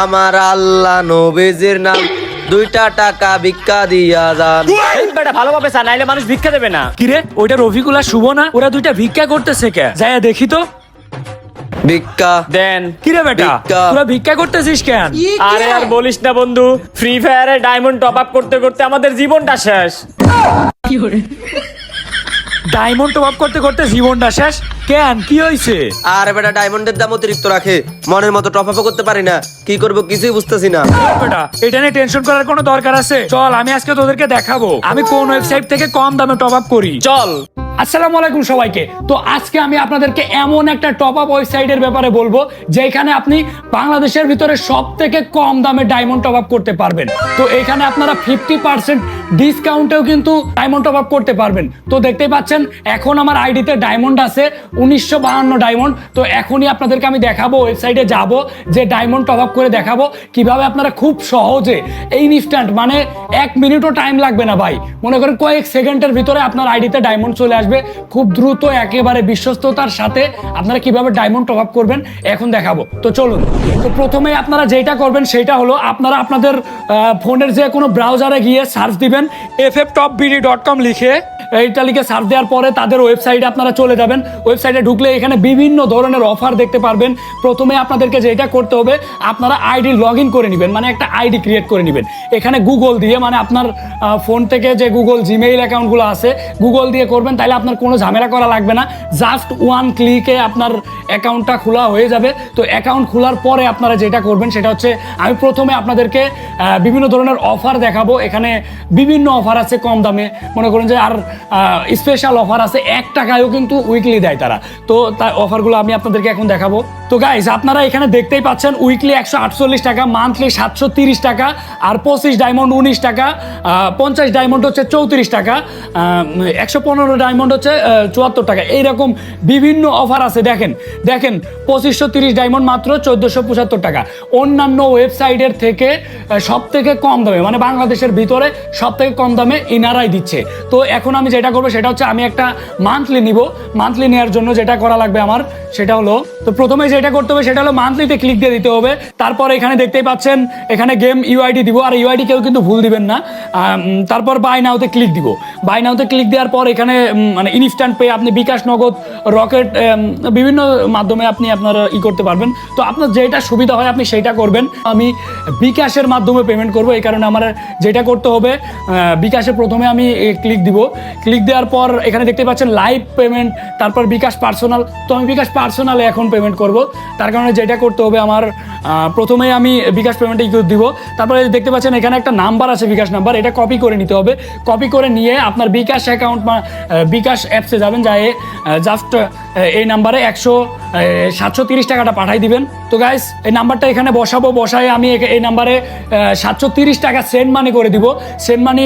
আমার আল্লাহ নবীজির নাম দুইটা টাকা ভিক্ষা দিয়া যান। বেটা ভালোভাবে চা নাইলে মানুষ ভিক্ষা দেবে না। কিরে ওইটা রফিকুল আর শুভ না? ওরা দুইটা ভিক্ষা করতেছে কে? যাই দেখি তো। ভিক্ষা। দেন। কিরে বেটা তোরা ভিক্ষা করতেছিস কেন? আরে আর বলিস না বন্ধু ফ্রি ফায়ারে ডায়মন্ড টপ আপ করতে করতে আমাদের জীবনটা শেষ। কি ডায়মন্ড টপ আপ করতে করতে জীবনটা শেষ? কেন কি হয়েছে আর বেটা ডায়মন্ডের দাম অতিরিক্ত রাখে। মনের মতো টপ আপ করতে পারি না। কি করব কিছুই বুঝতেছি না। বেটা এটা নিয়ে টেনশন করার কোনো দরকার আছে? চল আমি আজকে তোদেরকে দেখাবো। আমি কোন ওয়েবসাইট থেকে কম দামে টপ আপ করি? চল। আসসালামু আলাইকুম সবাইকে। তো আজকে আমি আপনাদেরকে এমন একটা টপ আপ ওয়েবসাইটের ব্যাপারে বলব, যেখানে আপনি বাংলাদেশের ভিতরে সব থেকে কম দামে ডায়মন্ড টপ আপ করতে পারবেন। তো এখানে আপনারা ফিফটি পার্সেন্ট ডিসকাউন্টেও কিন্তু ডায়মন্ড টপ আপ করতে পারবেন। তো দেখতেই পাচ্ছেন, এখন আমার আইডিতে ডায়মন্ড আছে, উনিশশো বাহান্ন ডায়মন্ড তো এখনই আপনাদেরকে আমি দেখাবো ওয়েবসাইটে যাব, যে ডায়মন্ড টপ আপ করে দেখাবো। কীভাবে আপনারা খুব সহজে এই ইনস্ট্যান্ট মানে এক মিনিটও টাইম লাগবে না ভাই। মনে করেন কয়েক সেকেন্ডের ভিতরে আপনার আইডিতে ডায়মন্ড চলে আসবে। খুব দ্রুত একেবারে বিশ্বস্ততার সাথে আপনারা কীভাবে ডায়মন্ড টপ আপ করবেন, এখন দেখাবো। তো চলুন। তো প্রথমে আপনারা যেটা করবেন সেটা হলো আপনারা আপনাদের ফোনের যে কোনো ব্রাউজারে গিয়ে সার্চ দিবেন F F top BD dot com লিখে এইটা লিখে সার্চ দেওয়ার পরে তাদের ওয়েবসাইটে আপনারা চলে যাবেন। ওয়েবসাইটে ঢুকলে এখানে বিভিন্ন ধরনের অফার দেখতে পারবেন। প্রথমে আপনাদেরকে যেটা করতে হবে, আপনারা আইডি লগ ইন করে নেবেন মানে একটা আইডি ক্রিয়েট করে নেবেন। এখানে গুগল দিয়ে মানে আপনার ফোন থেকে যে গুগল জিমেইল অ্যাকাউন্টগুলো আছে, গুগল দিয়ে করবেন তাহলে আপনার কোনো ঝামেলা করা লাগবে না। জাস্ট ওয়ান ক্লিকে আপনার অ্যাকাউন্টটা খোলা হয়ে যাবে। তো অ্যাকাউন্ট খোলার পরে আপনারা যেটা করবেন, সেটা হচ্ছে আমি প্রথমে আপনাদেরকে বিভিন্ন ধরনের অফার দেখাবো। এখানে বিভিন্ন অফার আছে কম দামে। মনে করেন যে আর স্পেশাল অফার আছে, এক টাকায়ও কিন্তু উইকলি দেয় তারা। তো তার অফারগুলো আমি আপনাদেরকে এখন দেখাবো। তো গাইজ আপনারা এখানে দেখতেই পাচ্ছেন উইকলি একশো আটচল্লিশ টাকা মান্থলি সাতশো তিরিশ টাকা, আর পঁচিশ ডায়মন্ড উনিশ টাকা পঞ্চাশ ডায়মন্ড হচ্ছে চৌত্রিশ টাকা একশো পনেরো ডায়মন্ড হচ্ছে চুয়াত্তর টাকা। এইরকম বিভিন্ন অফার আছে, দেখেন দেখেন, পঁচিশশো তিরিশ ডায়মন্ড মাত্র চোদ্দোশো পঁচাত্তর টাকা। অন্যান্য ওয়েবসাইটের থেকে সব থেকে কম দামে মানে বাংলাদেশের ভিতরে সব থেকে কম দামে ইনারাই দিচ্ছে। তো এখন আমি যেটা করব সেটা হচ্ছে আমি একটা মান্থলি নিব। মান্থলি নেওয়ার জন্য যেটা করা লাগবে আমার, সেটা হলো, তো প্রথমে যেটা করতে হবে সেটা হলো মান্থলিতে ক্লিক দিয়ে দিতে হবে। তারপর এখানে দেখতেই পাচ্ছেন, এখানে গেম ইউআইডি দিব, আর ইউআইডি কেউ কিন্তু ভুল দিবেন না। তারপর বাই নাওতে ক্লিক দিব। বাই নাওতে ক্লিক দেওয়ার পর এখানে মানে ইনস্ট্যান্ট পে আপনি বিকাশ নগদ রকেট বিভিন্ন মাধ্যমে আপনি আপনার ই করতে পারবেন। তো আপনার যেটা সুবিধা হয় আপনি সেইটা করবেন। আমি বিকাশের মাধ্যমে পেমেন্ট করব, এই কারণে আমার যেটা করতে হবে বিকাশে প্রথমে আমি ক্লিক দিব। ক্লিক দেওয়ার পর এখানে দেখতে পাচ্ছেন লাইভ পেমেন্ট তারপর বিকাশ পার্সোনাল তো আমি বিকাশ পার্সোনালে এখন পেমেন্ট করব। তার কারণে যেটা করতে হবে আমার প্রথমে আমি বিকাশ পেমেন্টে দিব। তারপরে দেখতে পাচ্ছেন এখানে একটা নাম্বার আছে বিকাশ নাম্বার এটা কপি করে নিতে হবে। কপি করে নিয়ে আপনার বিকাশ অ্যাকাউন্ট বিকাশ অ্যাপসে যাবেন, যায় জাস্ট এই নাম্বারে একশো সাতশো তিরিশ টাকাটা পাঠাই দিবেন। তো গাইস এই নাম্বারটা এখানে বসাবো, বসায় আমি এই নাম্বারে সাতশো তিরিশ টাকা সেন্ড মানি করে দিব। সেন্ড মানি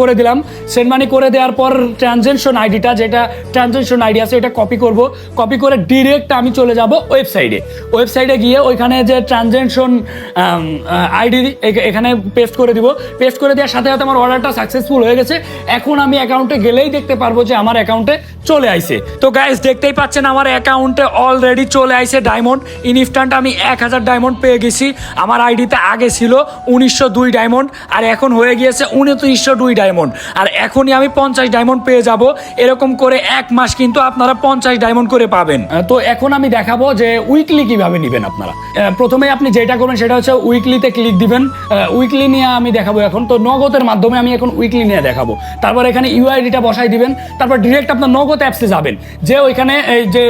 করে দিলাম। সেন্ড মানি করে দেওয়ার পর ট্রানজেকশন আইডিটা যেটা ট্রানজেকশন আইডি আছে, এটা কপি করব। কপি করে ডিরেক্ট আমি চলে যাব ওয়েবসাইটে ওয়েবসাইটে গিয়ে ওইখানে যে ট্রানজেকশন আইডি এখানে পেস্ট করে দিব। পেস্ট করে দেওয়ার সাথে সাথে আমার অর্ডারটা সাকসেসফুল হয়ে গেছে। এখন আমি অ্যাকাউন্টে গেলেই দেখতে পারব যে আমার অ্যাকাউন্টে চলে আইছে। তো গাইস দেখতেই পাচ্ছেন আমার অ্যাকাউন্টে অলরেডি চলে আইছে ডায়মন্ড ইনস্ট্যান্ট আমি এক হাজার ডায়মন্ড পেয়ে গেছি। আমার আইডিতে আগে ছিল উনিশশো দুই ডায়মন্ড আর এখন হয়ে গিয়েছে উনত্রিশশো দুই ডায়মন্ড আর এখনই আমি পঞ্চাশ ডায়মন্ড পেয়ে যাব। এরকম করে এক মাস কিন্তু আপনারা পঞ্চাশ ডায়মন্ড করে পাবেন। তো এখন আমি দেখাবো যে উইকলি কীভাবে নেবেন আপনারা। প্রথমে আপনি যেটা করবেন সেটা হচ্ছে উইকলিতে ক্লিক দিবেন। উইকলি নিয়ে আমি দেখাবো এখন। তো নগদের মাধ্যমে আমি এখন উইকলি নিয়ে দেখাবো। তারপর এখানে ইউআইডিটা বসাই দিবেন। তারপর ডিরেক্ট আপনার নগদ অ্যাপসে যাবেন। যে ওইখানে এই যে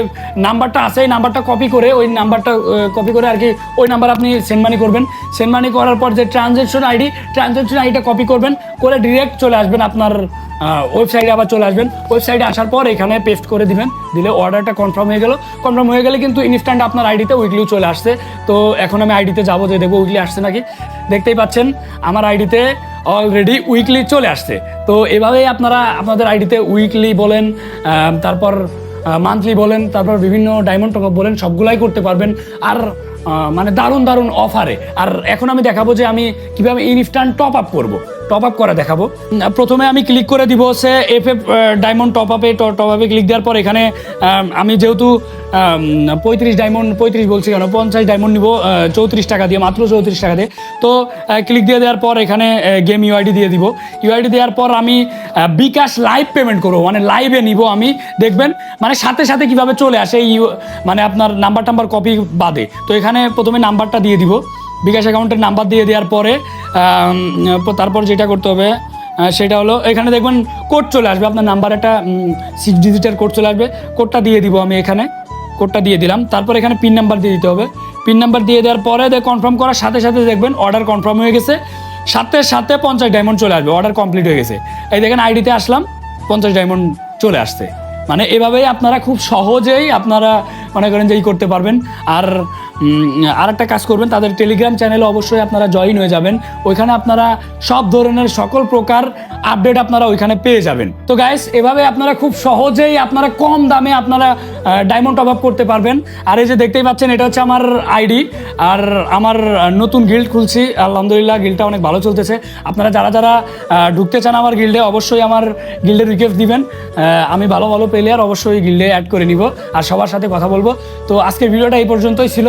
নাম্বারটা আছে, এই নাম্বারটা কপি করে, ওই নাম্বারটা কপি করে আর কি ওই নাম্বার আপনি সেন্ড মানি করবেন। সেন্ড মানি করার পর যে ট্রানজেকশন আইডি ট্রানজেকশন আইডিটা কপি করবেন, করে ডিরেক্ট চলে আসবেন আপনার ওয়েবসাইটে আবার চলে আসবেন। ওয়েবসাইটে আসার পর এখানে পেস্ট করে দিবেন, দিলে অর্ডারটা কনফার্ম হয়ে গেল। কনফার্ম হয়ে গেলে কিন্তু ইনস্ট্যান্ট আপনার আইডিতে উইকলিও চলে আসছে। তো এখন আমি আইডিতে যাব, যে দেখব উইকলি আসছে নাকি। দেখতেই পাচ্ছেন, আমার আইডিতে অলরেডি উইকলি চলে আসছে। তো এভাবেই আপনারা, আপনাদের আইডিতে উইকলি বলেন তারপর মান্থলি বলেন, তারপর বিভিন্ন ডায়মন্ড টপ বলেন, সবগুলাই করতে পারবেন। আর মানে দারুণ দারুণ অফারে আর এখন আমি দেখাবো যে আমি কীভাবে ইনস্ট্যান্ট টপ আপ করব। টপ আপ করে দেখাবো। প্রথমে আমি ক্লিক করে দিব হচ্ছে এফ এফ ডায়মন্ড টপ আপে টপ আপে ক্লিক দেওয়ার পর এখানে, আমি যেহেতু পঁয়ত্রিশ ডায়মন্ড পঁয়ত্রিশ বলছি কেন, পঞ্চাশ ডায়মন্ড নিব চৌত্রিশ টাকা দিয়ে, মাত্র চৌত্রিশ টাকা দিয়ে। তো ক্লিক দিয়ে দেওয়ার পর এখানে গেম ইউআইডি দিয়ে দিব। ইউআইডি দেওয়ার পর আমি বিকাশ লাইভ পেমেন্ট করব মানে লাইভে নিব আমি। দেখবেন মানে সাথে সাথে কীভাবে চলে আসে মানে আপনার নাম্বার টাম্বার কপি বাদে। তো এখানে প্রথমে নাম্বারটা দিয়ে দিব। বিকাশ অ্যাকাউন্টের নাম্বার দিয়ে দেওয়ার পরে তারপর যেটা করতে হবে সেটা হলো এখানে দেখবেন কোড চলে আসবে। আপনার নাম্বার একটা সিক্স ডিজিটের কোড চলে আসবে। কোডটা দিয়ে দিব আমি এখানে। কোডটা দিয়ে দিলাম। তারপর এখানে পিন নাম্বার দিয়ে দিতে হবে। পিন নাম্বার দিয়ে দেওয়ার পরে কনফার্ম করার সাথে সাথে দেখবেন অর্ডার কনফার্ম হয়ে গেছে। সাথে সাথে পঞ্চাশ ডায়মন্ড চলে আসবে। অর্ডার কমপ্লিট হয়ে গেছে। এই দেখেন আইডিতে আসলাম, পঞ্চাশ ডায়মন্ড চলে আসছে। মানে এভাবেই আপনারা খুব সহজেই আপনারা মনে করেন যে ই করতে পারবেন। আর আর একটা কাজ করবেন, তাদের টেলিগ্রাম চ্যানেলে অবশ্যই আপনারা জয়েন হয়ে যাবেন। ওইখানে আপনারা সব ধরনের সকল প্রকার আপডেট আপনারা ওইখানে পেয়ে যাবেন। তো গাইস এভাবে আপনারা খুব সহজেই আপনারা কম দামে আপনারা ডায়মন্ড টপ আপ করতে পারবেন। আর এই যে দেখতেই পাচ্ছেন, এটা হচ্ছে আমার আইডি আর আমার নতুন গিল্ড খুলছি। আলহামদুলিল্লাহ গিল্ডটা অনেক ভালো চলতেছে। আপনারা যারা যারা ঢুকতে চান আমার গিল্ডে অবশ্যই আমার গিল্ডের রিকোয়েস্ট দিবেন। আমি ভালো ভালো প্লেয়ার অবশ্যই গিল্ডে অ্যাড করে নিব। আর সবার সাথে কথা বলব। তো আজকের ভিডিওটা এই পর্যন্তই ছিল।